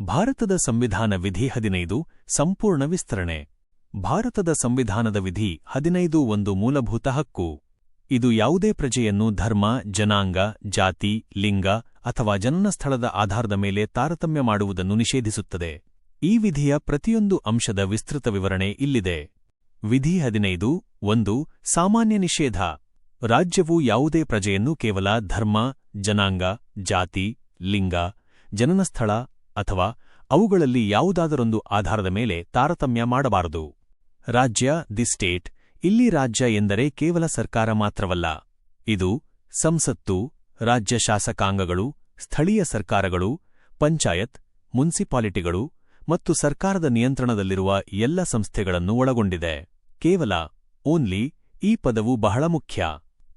ಭಾರತದ ಸಂವಿಧಾನ ವಿಧಿ ಹದಿನೈದು, ಸಂಪೂರ್ಣ ವಿಸ್ತರಣೆ. ಭಾರತದ ಸಂವಿಧಾನದ ವಿಧಿ ಹದಿನೈದು ಒಂದು ಮೂಲಭೂತ ಹಕ್ಕು. ಇದು ಯಾವುದೇ ಪ್ರಜೆಯನ್ನು ಧರ್ಮ, ಜನಾಂಗ, ಜಾತಿ, ಲಿಂಗ ಅಥವಾ ಜನನ ಸ್ಥಳದ ಆಧಾರದ ಮೇಲೆ ತಾರತಮ್ಯ ಮಾಡುವುದನ್ನು ನಿಷೇಧಿಸುತ್ತದೆ. ಈ ವಿಧಿಯ ಪ್ರತಿಯೊಂದು ಅಂಶದ ವಿಸ್ತೃತ ವಿವರಣೆ ಇಲ್ಲಿದೆ. ವಿಧಿ ಹದಿನೈದು, ಒಂದು, ಸಾಮಾನ್ಯ ನಿಷೇಧ. ರಾಜ್ಯವು ಯಾವುದೇ ಪ್ರಜೆಯನ್ನು ಕೇವಲ ಧರ್ಮ, ಜನಾಂಗ, ಜಾತಿ, ಲಿಂಗ ಜನನಸ್ಥಳ ಅಥವಾ ಅವುಗಳಲ್ಲಿ ಯಾವುದಾದರೊಂದು ಆಧಾರದ ಮೇಲೆ ತಾರತಮ್ಯ ಮಾಡಬಾರದು. ರಾಜ್ಯ, ದಿ ಸ್ಟೇಟ್, ಇಲ್ಲಿ ರಾಜ್ಯ ಎಂದರೆ ಕೇವಲ ಸರ್ಕಾರ ಮಾತ್ರವಲ್ಲ. ಇದು ಸಂಸತ್ತು, ರಾಜ್ಯ ಶಾಸಕಾಂಗಗಳು, ಸ್ಥಳೀಯ ಸರ್ಕಾರಗಳು, ಪಂಚಾಯತ್, ಮುನ್ಸಿಪಾಲಿಟಿಗಳು ಮತ್ತು ಸರ್ಕಾರದ ನಿಯಂತ್ರಣದಲ್ಲಿರುವ ಎಲ್ಲ ಸಂಸ್ಥೆಗಳನ್ನು ಒಳಗೊಂಡಿದೆ. ಕೇವಲ, ಓನ್ಲಿ, ಈ ಪದವು ಬಹಳ ಮುಖ್ಯ.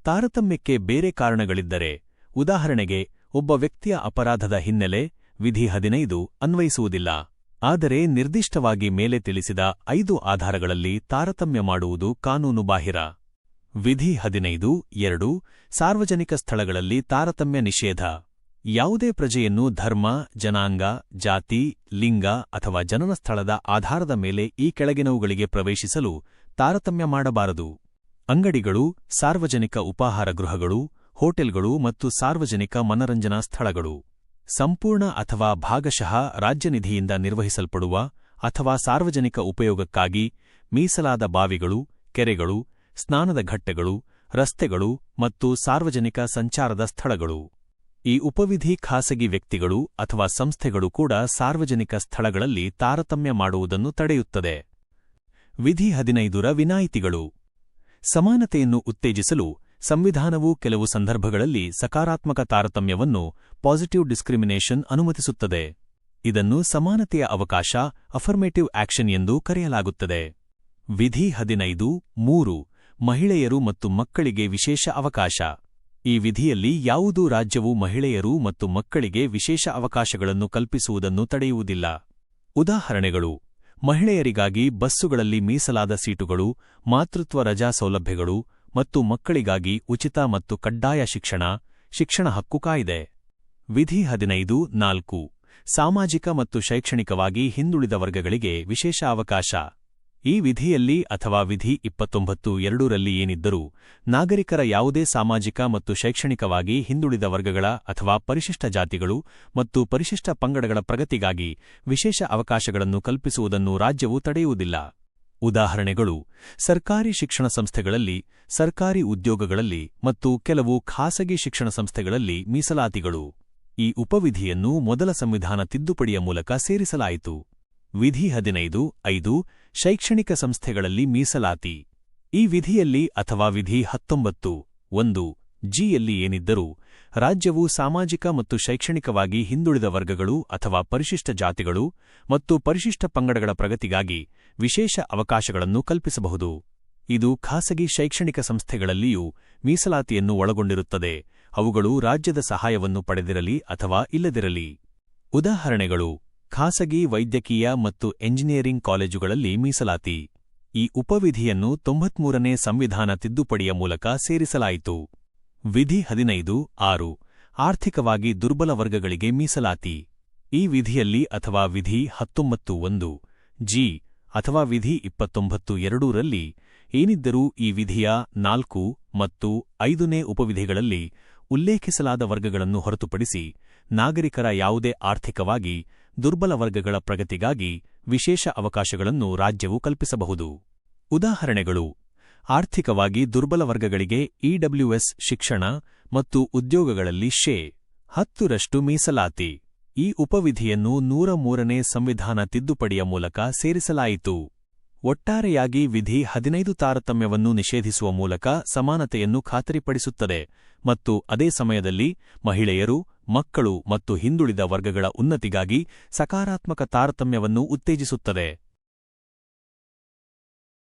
ತಾರತಮ್ಯಕ್ಕೆ ಬೇರೆ ಕಾರಣಗಳಿದ್ದರೆ, ಉದಾಹರಣೆಗೆ, ಒಬ್ಬ ವ್ಯಕ್ತಿಯ ಅಪರಾಧದ ಹಿನ್ನೆಲೆ ವಿಧಿ ಹದಿನೈದು ಅನ್ವಯಿಸುವುದಿಲ್ಲ. ಆದರೆ ನಿರ್ದಿಷ್ಟವಾಗಿ ಮೇಲೆ ತಿಳಿಸಿದ ಐದು ಆಧಾರಗಳಲ್ಲಿ ತಾರತಮ್ಯ ಮಾಡುವುದು ಕಾನೂನುಬಾಹಿರ ವಿಧಿ ಹದಿನೈದು, ಎರಡು, ಸಾರ್ವಜನಿಕ ಸ್ಥಳಗಳಲ್ಲಿ ತಾರತಮ್ಯ ನಿಷೇಧ. ಯಾವುದೇ ಪ್ರಜೆಯನ್ನು ಧರ್ಮ, ಜನಾಂಗ, ಜಾತಿ, ಲಿಂಗ ಅಥವಾ ಜನನ ಸ್ಥಳದ ಆಧಾರದ ಮೇಲೆ ಈ ಕೆಳಗಿನವುಗಳಿಗೆ ಪ್ರವೇಶಿಸಲು ತಾರತಮ್ಯ ಮಾಡಬಾರದು. ಅಂಗಡಿಗಳು, ಸಾರ್ವಜನಿಕ ಉಪಾಹಾರ ಗೃಹಗಳು, ಹೋಟೆಲ್ಗಳು ಮತ್ತು ಸಾರ್ವಜನಿಕ ಮನರಂಜನಾ ಸ್ಥಳಗಳು. ಸಂಪೂರ್ಣ ಅಥವಾ ಭಾಗಶಃ ರಾಜ್ಯನಿಧಿಯಿಂದ ನಿರ್ವಹಿಸಲ್ಪಡುವ ಅಥವಾ ಸಾರ್ವಜನಿಕ ಉಪಯೋಗಕ್ಕಾಗಿ ಮೀಸಲಾದ ಬಾವಿಗಳು, ಕೆರೆಗಳು, ಸ್ನಾನದ ಘಟ್ಟೆಗಳು, ರಸ್ತೆಗಳು ಮತ್ತು ಸಾರ್ವಜನಿಕ ಸಂಚಾರದ ಸ್ಥಳಗಳು. ಈ ಉಪವಿಧಿ ಖಾಸಗಿ ವ್ಯಕ್ತಿಗಳು ಅಥವಾ ಸಂಸ್ಥೆಗಳು ಕೂಡ ಸಾರ್ವಜನಿಕ ಸ್ಥಳಗಳಲ್ಲಿ ತಾರತಮ್ಯ ಮಾಡುವುದನ್ನು ತಡೆಯುತ್ತದೆ. ವಿಧಿ ಹದಿನೈದರ ವಿನಾಯಿತಿಗಳು. ಸಮಾನತೆಯನ್ನು ಉತ್ತೇಜಿಸಲು ಸಂವಿಧಾನವು ಕೆಲವು ಸಂದರ್ಭಗಳಲ್ಲಿ ಸಕಾರಾತ್ಮಕ ತಾರತಮ್ಯವನ್ನು ಪಾಸಿಟಿವ್ ಡಿಸ್ಕ್ರಿಮಿನೇಷನ್ ಅನುಮತಿಸುತ್ತದೆ. ಇದನ್ನು ಸಮಾನತೆಯ ಅವಕಾಶ, ಅಫರ್ಮೇಟಿವ್ ಆಕ್ಷನ್ ಎಂದು ಕರೆಯಲಾಗುತ್ತದೆ. ವಿಧಿ ಹದಿನೈದು, ಮೂರು, ಮಹಿಳೆಯರು ಮತ್ತು ಮಕ್ಕಳಿಗೆ ವಿಶೇಷ ಅವಕಾಶ. ಈ ವಿಧಿಯಲ್ಲಿ ಯಾವುದೂ ರಾಜ್ಯವು ಮಹಿಳೆಯರು ಮತ್ತು ಮಕ್ಕಳಿಗೆ ವಿಶೇಷ ಅವಕಾಶಗಳನ್ನು ಕಲ್ಪಿಸುವುದನ್ನು ತಡೆಯುವುದಿಲ್ಲ. ಉದಾಹರಣೆಗಳು, ಮಹಿಳೆಯರಿಗಾಗಿ ಬಸ್ಸುಗಳಲ್ಲಿ ಮೀಸಲಾದ ಸೀಟುಗಳು, ಮಾತೃತ್ವ ರಜಾ ಸೌಲಭ್ಯಗಳು ಮತ್ತು ಮಕ್ಕಳಿಗಾಗಿ ಉಚಿತ ಮತ್ತು ಕಡ್ಡಾಯ ಶಿಕ್ಷಣ ಶಿಕ್ಷಣ ಹಕ್ಕು ಕಾಯಿದೆ. ವಿಧಿ ಹದಿನೈದು, ನಾಲ್ಕು. ಸಾಮಾಜಿಕ ಮತ್ತು ಶೈಕ್ಷಣಿಕವಾಗಿ ಹಿಂದುಳಿದ ವರ್ಗಗಳಿಗೆ ವಿಶೇಷ ಅವಕಾಶ. ಈ ವಿಧಿಯಲ್ಲಿ ಅಥವಾ ವಿಧಿ ಇಪ್ಪತ್ತೊಂಬತ್ತು, ಎರಡೂರಲ್ಲಿ ಏನಿದ್ದರೂ ನಾಗರಿಕರ ಯಾವುದೇ ಸಾಮಾಜಿಕ ಮತ್ತು ಶೈಕ್ಷಣಿಕವಾಗಿ ಹಿಂದುಳಿದ ವರ್ಗಗಳ ಅಥವಾ ಪರಿಶಿಷ್ಟ ಜಾತಿಗಳು ಮತ್ತು ಪರಿಶಿಷ್ಟ ಪಂಗಡಗಳ ಪ್ರಗತಿಗಾಗಿ ವಿಶೇಷ ಅವಕಾಶಗಳನ್ನು ಕಲ್ಪಿಸುವುದನ್ನು ರಾಜ್ಯವು ತಡೆಯುವುದಿಲ್ಲ. ಉದಾಹರಣೆಗಳು ಸರ್ಕಾರಿ ಶಿಕ್ಷಣ ಸಂಸ್ಥೆಗಳಲ್ಲಿ, ಸರ್ಕಾರಿ ಉದ್ಯೋಗಗಳಲ್ಲಿ ಮತ್ತು ಕೆಲವು ಖಾಸಗಿ ಶಿಕ್ಷಣ ಸಂಸ್ಥೆಗಳಲ್ಲಿ ಮೀಸಲಾತಿಗಳು. ಈ ಉಪವಿಧಿಯನ್ನು ಮೊದಲ ಸಂವಿಧಾನ ತಿದ್ದುಪಡಿಯ ಮೂಲಕ ಸೇರಿಸಲಾಯಿತು. ವಿಧಿ ಹದಿನೈದು, ಐದು, ಶೈಕ್ಷಣಿಕ ಸಂಸ್ಥೆಗಳಲ್ಲಿ ಮೀಸಲಾತಿ. ಈ ವಿಧಿಯಲ್ಲಿ ಅಥವಾ ವಿಧಿ ಹತ್ತೊಂಬತ್ತು, ಒಂದು ಜಿಯಲ್ಲಿ ಏನಿದ್ದರೂ ರಾಜ್ಯವು ಸಾಮಾಜಿಕ ಮತ್ತು ಶೈಕ್ಷಣಿಕವಾಗಿ ಹಿಂದುಳಿದ ವರ್ಗಗಳು ಅಥವಾ ಪರಿಶಿಷ್ಟ ಜಾತಿಗಳು ಮತ್ತು ಪರಿಶಿಷ್ಟ ಪಂಗಡಗಳ ಪ್ರಗತಿಗಾಗಿ ವಿಶೇಷ ಅವಕಾಶಗಳನ್ನು ಕಲ್ಪಿಸಬಹುದು. ಇದು ಖಾಸಗಿ ಶೈಕ್ಷಣಿಕ ಸಂಸ್ಥೆಗಳಲ್ಲಿಯೂ ಮೀಸಲಾತಿಯನ್ನು ಒಳಗೊಂಡಿರುತ್ತದೆ. ಅವುಗಳು ರಾಜ್ಯದ ಸಹಾಯವನ್ನು ಪಡೆದಿರಲಿ ಅಥವಾ ಇಲ್ಲದಿರಲಿ. ಉದಾಹರಣೆಗಳು, ಖಾಸಗಿ ವೈದ್ಯಕೀಯ ಮತ್ತು ಎಂಜಿನಿಯರಿಂಗ್ ಕಾಲೇಜುಗಳಲ್ಲಿ ಮೀಸಲಾತಿ. ಈ ಉಪವಿಧಿಯನ್ನು ತೊಂಬತ್ಮೂರನೇ ಸಂವಿಧಾನ ತಿದ್ದುಪಡಿಯ ಮೂಲಕ ಸೇರಿಸಲಾಯಿತು. ವಿಧಿ ಹದಿನೈದು, ಆರು. ಆರ್ಥಿಕವಾಗಿ ದುರ್ಬಲ ವರ್ಗಗಳಿಗೆ ಮೀಸಲಾತಿ. ಈ ವಿಧಿಯಲ್ಲಿ ಅಥವಾ ವಿಧಿ ಹತ್ತೊಂಬತ್ತು ಒಂದು, ಜಿ. ಅಥವಾ ವಿಧಿ ಇಪ್ಪತ್ತೊಂಬತ್ತು ಎರಡೂರಲ್ಲಿ ಏನಿದ್ದರೂ ಈ ವಿಧಿಯ ನಾಲ್ಕು ಮತ್ತು ಐದನೇ ಉಪವಿಧಿಗಳಲ್ಲಿ ಉಲ್ಲೇಖಿಸಲಾದ ವರ್ಗಗಳನ್ನು ಹೊರತುಪಡಿಸಿ ನಾಗರಿಕರ ಯಾವುದೇ ಆರ್ಥಿಕವಾಗಿ ದುರ್ಬಲ ವರ್ಗಗಳ ಪ್ರಗತಿಗಾಗಿ ವಿಶೇಷ ಅವಕಾಶಗಳನ್ನು ರಾಜ್ಯವು ಕಲ್ಪಿಸಬಹುದು. ಉದಾಹರಣೆಗಳು. ಆರ್ಥಿಕವಾಗಿ ದುರ್ಬಲ ವರ್ಗಗಳಿಗೆ ಇಡಬ್ಲ್ಯೂಎಸ್ ಶಿಕ್ಷಣ ಮತ್ತು ಉದ್ಯೋಗಗಳಲ್ಲಿ ಶೇ ಹತ್ತರಷ್ಟು ಮೀಸಲಾತಿ. ಈ ಉಪವಿಧಿಯನ್ನು ನೂರ ಮೂರನೇ ಸಂವಿಧಾನ ತಿದ್ದುಪಡಿಯ ಮೂಲಕ ಸೇರಿಸಲಾಯಿತು. ಒಟ್ಟಾರೆಯಾಗಿ ವಿಧಿ ಹದಿನೈದು ತಾರತಮ್ಯವನ್ನು ನಿಷೇಧಿಸುವ ಮೂಲಕ ಸಮಾನತೆಯನ್ನು ಖಾತರಿಪಡಿಸುತ್ತದೆ ಮತ್ತು ಅದೇ ಸಮಯದಲ್ಲಿ ಮಹಿಳೆಯರು, ಮಕ್ಕಳು ಮತ್ತು ಹಿಂದುಳಿದ ವರ್ಗಗಳ ಉನ್ನತಿಗಾಗಿ ಸಕಾರಾತ್ಮಕ ತಾರತಮ್ಯವನ್ನು ಉತ್ತೇಜಿಸುತ್ತದೆ.